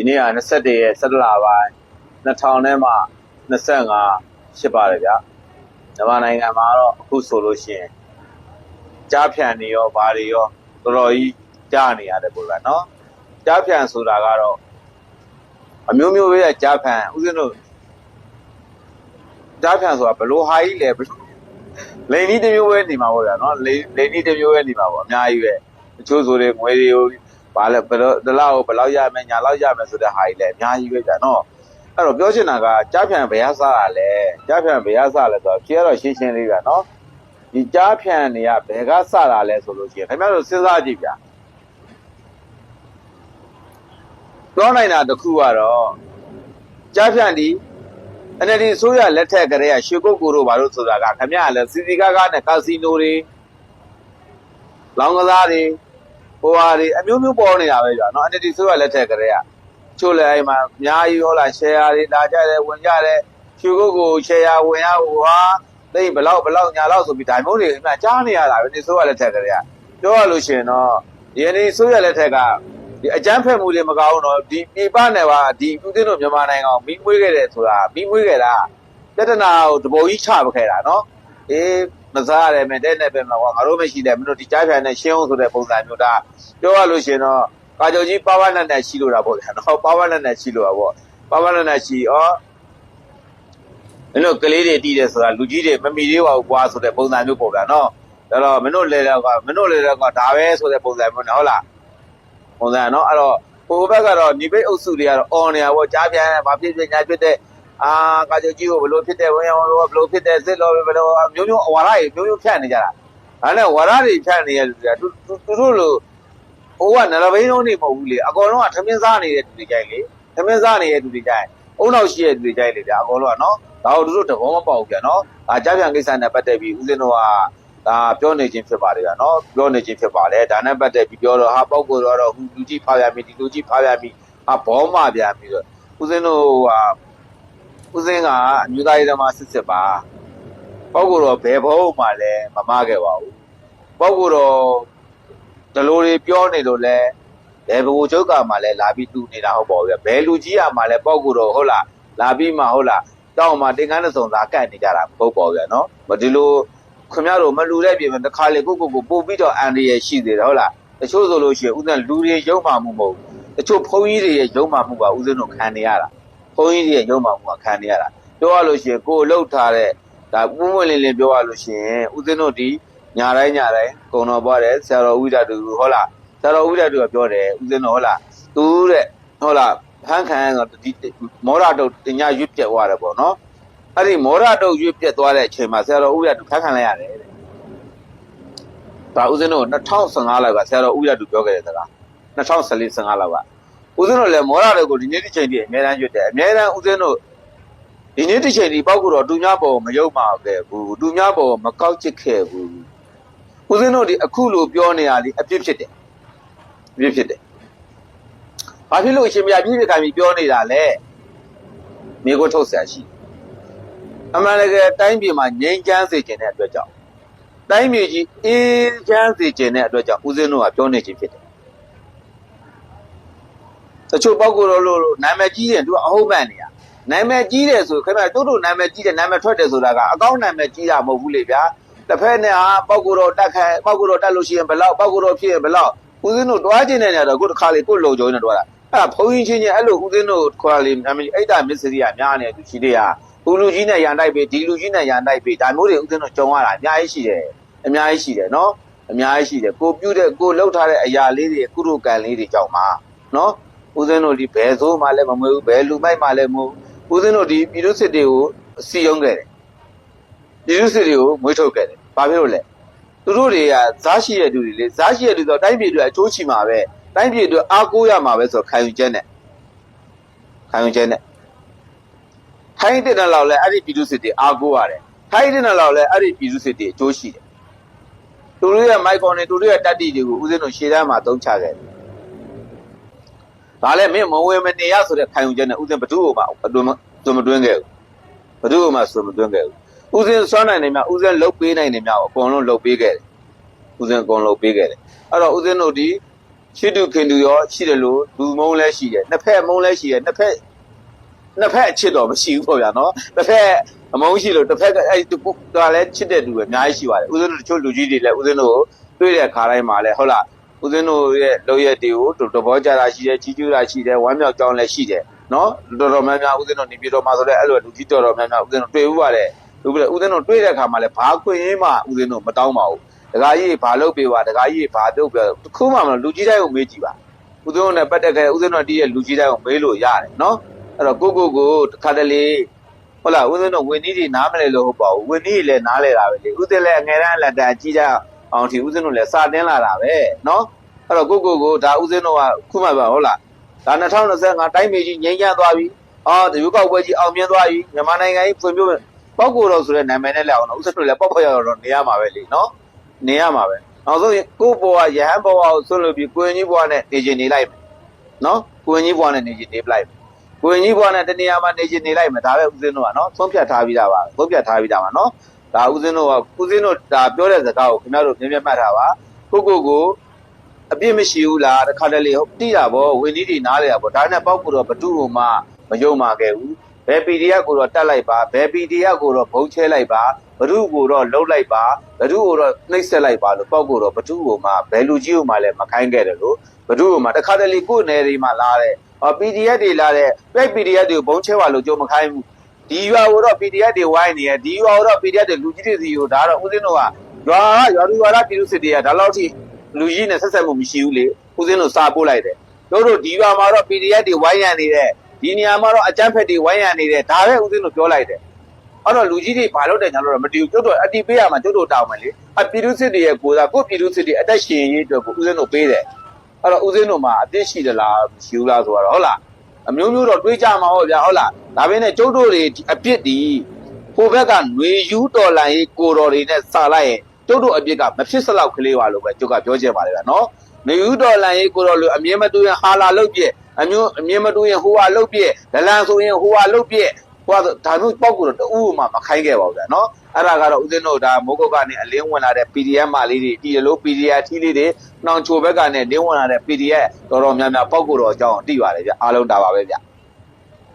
ဒီနေ့က21ရက်17လပိုင်း2000နဲ့မှ25ဖြစ်ပါတယ်ဗျာမြန်မာနိုင်ငံမှာတော့အခုဆိုလို့ရှိရင်ကြားဖြန်နေရောဘာတွေရောတော်တော်ကြီးကြားနေရတယ်ပေါ့ဗျာနော်ကြားဖြန်ဆိုတာကတော့အမျိုးမျိုးပဲကြားဖြန်ဦးဇင်းတို့ကြားဖြန်ဆိုတာဘလို့ဟာကြီးလဲဘလို့လိန်ကြီးတစ်မျိုးပဲနေမှာပေါ့ဗျာနော်လိန်လိန်ကြီးတစ်မျိုးပဲနေမှာပေါ့အများကြီးပဲတချို့ဆိုတွေငွေတွေကို ဘာလဲဘယ်တော့ဒီလောက်ဘယ်လောက်ရမယ်ညာလောက်ရမယ်ဆိုတဲ့ဟာကြီးလဲအများကြီးပဲကြာနော်အဲ့တော့ပြောချင်တာကကြားဖြန်ဘယ်ဟာစားတာလဲကြားဖြန်ဘယ်ဟာစားလဲဆိုတော့ဖြေရတော့ရှင်းရှင်းလေးဗျာနော်ဒီကြားဖြန်တွေကဘယ်ကစတာလဲဆိုလို့ရှိရင်ခင်ဗျားတို့စဉ်းစားကြည့်ဗျာပြောနိုင်တာတစ်ခုကတော့ကြားဖြန်ဒီ NLD အစိုးရလက်ထက်ကလေးကရွှေကုတ်ကိုတို့ဘာလို့ဆိုတာကခမရလဲစီစီကားကားနဲ့ကာစီနိုတွေလောင်းကစားတွေ ဟိုဟာတွေအမျိုးမျိုးပေါ်နေတာပဲကြာနော် NLD အစိုးရလက်ထက်ကလေးကချို့လည်းအိမ်မှာအများကြီးဟောလာ share တွေလာကြတယ်ဝင်ကြတယ်ရွှေကုတ်ကို share ဝင်ရဟိုဟာသိဘလောက်ဘလောက်ညာလောက်ဆိုပြီးဒါမျိုးတွေအမှကြားနေရတာပဲဒီအစိုးရလက်ထက်ကလေးကပြောရလို့ရှိရင်တော့ဒီ NLD အစိုးရလက်ထက်ကဒီအကြမ်းဖက်မှုတွေမကောင်းတော့ဒီပြပနဲ့ပါဒီဦးသိန်းတို့မြန်မာနိုင်ငံကိုပြီးမွေးခဲ့တယ်ဆိုတာပြီးမွေးခဲ့တာပြဿနာကိုတဘောကြီးချပခဲ့တာနော်အေး မစားရတယ်မင်းတဲ့နဲ့ပဲမှာကွာငါတို့မရှိတယ်မင်းတို့ဒီကြားဖြန်နဲ့ရှင်းအောင်ဆိုတဲ့ပုံစံမျိုးဒါပြောရလို့ရှင်တော့ကာကြောကြီးပါဝါနဲ့နဲ့ရှိလို့တာပေါ့ဗျာနော်ပါဝါနဲ့နဲ့ရှိလို့တာပေါ့ပါဝါနဲ့နဲ့ရှိဩမင်းတို့ကလေးတွေတီးတယ်ဆိုတာလူကြီးတွေမမီသေးပါဘူးကွာဆိုတဲ့ပုံစံမျိုးပေါ့ဗျာနော်ဒါတော့မင်းတို့လေတော့ကမင်းတို့လေတော့ကဒါပဲဆိုတဲ့ပုံစံမျိုးနော်ဟုတ်လားပုံစံနော်အဲ့တော့ဟိုဘက်ကတော့ညီပိတ်အုပ်စုတွေကတော့ on နေရပေါ့ကြားပြန်ဘာဖြစ်ဖြစ်ညာဖြစ်တဲ့ အာကာကြကြီးကိုဘလို့ဖြစ်တဲ့ဝင်အောင်လို့ဘလို့ဖြစ်တဲ့စစ်လို့ဘလို့မျိုးမျိုးဝါရတွေမျိုးမျိုးဖြတ်နေကြတာဒါနဲ့ဝါရတွေဖြတ်နေရလူတွေကသူသူတို့လိုဟိုကနရဘိန်းလုံးနေမဟုတ်ဘူးလေအကောင်လုံးကထမင်းစားနေတဲ့သူတွေကြိုက်လေထမင်းစားနေတဲ့သူတွေကြိုက်အုံနောက်ရှိတဲ့သူတွေကြိုက်လေဗျာအကောင်လုံးကနော်ဒါတို့တို့တဘောမပေါက်ဘူးဗျာနော်ဒါကြားပြန်ကိစ္စနဲ့ပတ်သက်ပြီးဦးဇင်းတို့ကဒါပြောနေခြင်းဖြစ်ပါတယ်ဗျာနော်ပြောနေခြင်းဖြစ်ပါတယ်ဒါနဲ့ပတ်သက်ပြီးပြောတော့ဟာပောက်ကိုတော့ဟူလူကြီးဖားရမီဒီလူကြီးဖားရမီဟာဘောမပြန်ပြီးတော့ဦးစင်းတို့ဟာ ဦးစင်းကအမျိုးသားရေးသမားစစ်စစ်ပါပောက်ကိုတော့ဘယ်ဘောမှလည်းမမခဲ့ပါဘူးပောက်ကိုတော့ဒီလိုတွေပြောနေလို့လဲဘယ်ဘိုလ်ချုပ်ကမှလည်းလာပြီးတူနေတာဟုတ်ပါဘူးဗျဘယ်လူကြီးကမှလည်းပောက်ကိုတော့ဟုတ်လားလာပြီးမှဟုတ်လားတောင်းမှတင်ကန်းတစ်စုံသာကတ်နေကြတာမဟုတ်ပါဘူးဗျနော်မဒီလိုခင်ဗျားတို့မလူတဲ့ပြင်မှာတစ်ခါလေကိုကိုကိုပို့ပြီးတော့အန်ဒီရရှိသေးတယ်ဟုတ်လားတချို့ဆိုလို့ရှိရင်ဥစဉ်လူတွေရုံမှမှုမဟုတ်ဘူးတချို့ဘုန်းကြီးတွေရဲ့ရုံမှမှုကဥစဉ်တို့ခံနေရတာဘု န်းကြီးတွေရဲ့ရုံမှမှုကခံနေရတာပြောရလို့ရှိရင်ကိုယ်လှုပ်ထားတဲ့ဒါပုံမွင့်လင်းလင်းပြောရလို့ရှိရင်ဥစဉ်တို့ဒီညာတိုင်းညာတိုင်းကုံတော်ပွားတယ်ဆရာတော်ဝိဒတူဟုတ်လားဆရာတော်ဝိဒတူကပြောတယ်ဥစဉ်တို့ဟုတ်လားသူတဲ့ဟုတ်လားဖန်းခံဆိုဒီမောရတုတ်တင်ညာရွတ်ပြက်သွားတယ်ပေါ့နော်အဲ့ဒီမောရတုတ်ရွေ့ပြက်သွားတဲ့အချိန်မှာဆရာတော်ဦးရတူခက်ခံလိုက်ရတယ်တဲ့။ဒါဦးဇင်းတို့2015လောက်ကဆရာတော်ဦးရတူပြောခဲ့တဲ့စကား2014 15လောက်က ဦးဇင်းတို့လည်းမောရတုတ်ကိုဒီနေ့ဒီချိန်ထိအများတန်းရွတ်တယ်အများတန်းဦးဇင်းတို့ဒီနေ့ဒီချိန်ထိပောက်ကတော့တူများပေါ်မယုံပါခဲ့ဘူးတူများပေါ်မကောက်ချစ်ခဲ့ဘူးဦးဇင်းတို့ဒီအခုလိုပြောနေရလေအပြစ်ဖြစ်တယ်အပြစ်ဖြစ်တယ်ဘာဖြစ်လို့အရှင်မြတ်ပြည့်ပြခံပြီးပြောနေတာလဲမြေကိုထုတ်ဆရာရှိတယ်အမှန်တကယ်တိုင်းပြည်မှာငြိမ်းချမ်းစေခြင်းတဲ့အတွက်ကြောင့်တိုင်းပြည်ကြီးအေးချမ်းစေခြင်းတဲ့အတွက်ကြောင့်ဦးဇင်းတို့ကပြောနေခြင်းဖြစ်တယ် တချို့ပောက်ကိုယ်တော်လို့နာမည်ကြီးတယ်သူကအဟုတ်မှန်နေရနာမည်ကြီးတယ်ဆိုခင်ဗျာတို့တို့နာမည်ကြီးတယ်နာမည်ထွက်တယ်ဆိုတာကအကောင့်နာမည်ကြီးတာမဟုတ်ဘူးလေဗျာတစ်ဖက်နဲ့ဟာပောက်ကိုယ်တော်တက်ခိုင်ပောက်ကိုယ်တော်တက်လို့ရှိရင်ဘယ်လောက်ပောက်ကိုယ်တော်ဖြစ်ရင်ဘယ်လောက်ဦးဇင်းတို့တွားခြင်းနဲ့နေတော့ကိုယ်တစ်ခါလေကိုယ်လုံကြုံနေတော့တာအဲ့ဒါဘုန်းကြီးချင်းချင်းအဲ့လိုဦးဇင်းတို့ခေါ်လေအမေအိတ်တာမစ္စရိယများနေသူရှိသေးရဟိုလူကြီးနဲ့ရန်တိုက်ပြီဒီလူကြီးနဲ့ရန်တိုက်ပြီဒါမျိုးတွေဥစဉ်တော့ကြုံရတာအများကြီးရှိတယ်အများကြီးရှိတယ်နော်အများကြီးရှိတယ်ကိုပြုတ်တဲ့ကိုလှုပ်ထားတဲ့အရာလေးတွေကုရုကံလေးတွေကြောင့်ပါနော် ဥစဉ်တို့ဒီဘယ်ဆိုးမှလည်းမမွေးဘူးဘယ်လူမိုက်မှလည်းမဟုတ်ဥစဉ်တို့ဒီပြည်သူစစ်တွေကိုစီယုံခဲ့တယ်ပြည်သူစစ်တွေကိုမွေးထုတ်ခဲ့တယ်ဘာဖြစ်လို့လဲသူတို့တွေကဇာရှိတဲ့လူတွေလေဇာရှိတဲ့လူဆိုတော့တိုင်းပြည်တွေအချိုးချီမှာပဲတိုင်းပြည်တွေအားကိုးရမှာပဲဆိုတော့ခံယူချက်နဲ့ခံယူချက်နဲ့ထိုင်းတဲ့တဲ့လောက်လဲအဲ့ဒီပြည်သူစစ်တွေအားကိုးရတယ်ထိုင်းတဲ့တဲ့လောက်လဲအဲ့ဒီပြည်သူစစ်တွေအကျိုးရှိတယ်သူတို့ရဲ့မိုက်ကွန်တွေသူတို့ရဲ့တက်တီတွေကိုဦးဇင်းတို့ရှေ့တန်းမှာသုံးချခဲ့တယ် ဒါလည်းမင်းမဝင်မနေရဆိုတဲ့ခံယူချက်နဲ့ဦးဇင်းဘသူ့ကိုမှအတွင်းသွမတွင်းခဲ့ဘူးဘသူ့ကိုမှသွမတွင်းခဲ့ဘူးဦးဇင်းစွမ်းနိုင်နေမြဦးဇင်းလှုပ်ပေးနိုင်နေမြအကုန်လုံးလှုပ်ပေးခဲ့တယ်ဦးဇင်းအကုန်လှုပ်ပေးခဲ့တယ်အဲ့တော့ဦးဇင်းတို့ဒီချစ်တူခင်တူရောရှိတယ်လို့လူမုံလည်းရှိတယ်နှစ်ဖက်မုံလည်းရှိတယ်နှစ်ဖက်နှစ်ဖက်အချစ်တော့မရှိဘူးပေါ့ဗျာနော်တစ်ဖက်အမုန်းရှိလို့တစ်ဖက်ကအဲ့တူကလည်းချစ်တဲ့လူပဲအများကြီးရှိပါတယ်ဦးဇင်းတို့တချို့လူကြီးတွေလည်းဦးဇင်းတို့ကိုတွေ့တဲ့ခါတိုင်းမှာလည်းဟုတ်လား ဦးဇင်းတို့ရဲ့လုပ်ရက်တွေကိုတဘောကြတာရှိတယ်ကြီးကျူးတာရှိတယ်ဝမ်းမြောက်ကြောင်းလည်းရှိတယ်နော်တော်တော်များများဦးဇင်းတို့နေပြည်တော်မှာဆိုလည်းအဲ့လိုလူကြီးတော်တော်များများဦးဇင်းတို့တွေ့ဦးပါတယ်ဦးဇင်းတို့တွေ့တဲ့အခါမှာလည်းဘာခွင့်ရင်းမှဦးဇင်းတို့မတောင်းပါဘူးဒကာကြီးဘာလုပ်ပေးပါဒကာကြီးဘာလုပ်ပြတခုမှမလို့လူကြီးတိုင်းကိုမေးကြည့်ပါဦးဇင်းတို့နဲ့ပတ်သက်ခဲ့ဦးဇင်းတို့တီးရဲ့လူကြီးတိုင်းကိုမေးလို့ရတယ်နော်အဲ့တော့ကိုကိုကိုတစ်ခါတလေဟုတ်လားဦးဇင်းတို့ဝင်းကြီးတွေနားမလဲလို့ဟုတ်ပါဘူးဝင်းကြီးလည်းနားလဲတာပဲလေဦးဇင်းလည်းအငယ်တန်းလက်တာကြီးကြ အောင်ဒီဦးဇင်းတို့လည်းစာတင်းလာတာပဲနော်အဲ့တော့ကိုကိုကိုဒါဦးဇင်းတို့ကခုမှပါဟုတ်လားဒါ2025တိုင်းမေကြီးငြိမ်းချမ်းသွားပြီအော်ဒီရွေးကောက်ပွဲကြီးအောင်မြင်သွားပြီမြန်မာနိုင်ငံကြီးဖွံ့ဖြိုးပောက်ကိုတော်ဆိုတဲ့နာမည်နဲ့လည်းအောင်တော့ဦးဇင်းတို့လည်းပေါက်ဖောက်ရတော့နေရမှာပဲလေနော်နေရမှာပဲနောက်ဆုံးကိုယ့်ဘဝရဟန်းဘဝကိုဆွလို့ပြီးကိုရင်ကြီးဘဝနဲ့နေချင်နေလိုက်မယ်နော်ကိုရင်ကြီးဘဝနဲ့နေချင်နေပလိုက်မယ်ကိုရင်ကြီးဘဝနဲ့တနေရာမှာနေချင်နေလိုက်မယ်ဒါပဲဦးဇင်းတို့ကနော်သုံးဖြတ်ထားပြီးသားပါသုံးဖြတ်ထားပြီးသားပါနော် ဒါဦးစင်းတို့ကဦးစင်းတို့ဒါပြောတဲ့စကားကိုခင်ဗျားတို့မြင်မြတ်မှတ်ထားပါကိုကိုကိုအပြစ်မရှိဘူးလားတခါတလေဟုတ်တိတာဗောဝင်းကြီးတွေနားလေတာဗောဒါနဲ့ပေါက်ကူတော့ဘဒုဟိုမှမယုံပါခဲ့ဘူးဘယ် PDF ကိုတော့တတ်လိုက်ပါဘယ် PDF ကိုတော့ဘုံချဲလိုက်ပါဘဒုကိုတော့လှုပ်လိုက်ပါဘဒုကိုတော့နှိပ်ဆက်လိုက်ပါလို့ပေါက်ကူတော့ဘဒုဟိုမှဘယ်လူကြီးဟိုမှလည်းမခိုင်းခဲ့တယ်လို့ဘဒုဟိုမှတခါတလေကိုယ်နယ်တွေမှာလာတဲ့ PDF တွေလာတဲ့ပြိုက် PDF တွေကိုဘုံချဲပါလို့ကြိုးမခိုင်းဘူး ဒီရွာကိုတော့ PDF တွေဝိုင်းနေရဒီရွာကိုတော့ PDF တွေလူကြီးတွေစီကိုဒါတော့ဦးစင်းတို့ကရွာကရွာသူရွာသားပြည်သူစစ်တွေကဒါလောက်ထိလူကြီးနဲ့ဆက်ဆက်မှုမရှိဘူးလေဦးစင်းတို့စာပို့လိုက်တယ်တို့တို့ဒီရွာမှာတော့ PDF တွေဝိုင်းရနေတဲ့ဒီနေရာမှာတော့အကြမ်းဖက်တွေဝိုင်းရနေတဲ့ဒါပဲဦးစင်းတို့ပြောလိုက်တယ်အဲ့တော့လူကြီးတွေဘာလုပ်တယ်ညာလို့တော့မတည်ဘူးကျွတ်တော့အတီးပေးရမှာကျွတ်တော့တောင်းမယ်လေအပြည်သူစစ်တွေရဲ့ကိုယ်စားကိုယ့်ပြည်သူစစ်တွေအသက်ရှင်ရေးအတွက်ကိုဦးစင်းတို့ပေးတယ်အဲ့တော့ဦးစင်းတို့မှာအပြစ်ရှိသလားမရှိဘူးလားဆိုတော့ဟုတ်လား အမျိုးမျိုးတော့တွေးကြမှာဟုတ်ဗျာဟုတ်လားဒါပေမဲ့ကျွတ်တို့တွေဒီအပြစ်ဒီဟိုဘက်ကຫນွေယူတော်လန်ရေးကိုတော်တွေနဲ့စာလိုက်ရင်ကျွတ်တို့အပြစ်ကမဖြစ်စလောက်ကလေးပါလို့ပဲကျွတ်ကပြောချင်ပါတယ်ဗျာနော်ຫນွေယူတော်လန်ရေးကိုတော်လို့အမြင်မတူရင်ဟာလာလုတ်ပြက်အမျိုးအမြင်မတူရင်ဟိုဟာလုတ်ပြက်ဒလန်ဆိုရင်ဟိုဟာလုတ်ပြက် ဟိုကဒါမျိုးပောက်ကိုတော့တူမှမခိုင်းခဲ့ပါဘူးဗျာနော်အဲ့ဒါကတော့ဦးဇင်းတို့ဒါမိုးကုတ်ကနေအလင်းဝင်လာတဲ့ PDF မလေးတွေဒီလို PDF ထီးလေးတွေနှောင်ချိုဘက်ကနေလင်းဝင်လာတဲ့ PDF တော်တော်များများပောက်ကိုတော့အကြောင်းသိပါတယ်ဗျာအားလုံးဒါပါပဲဗျာ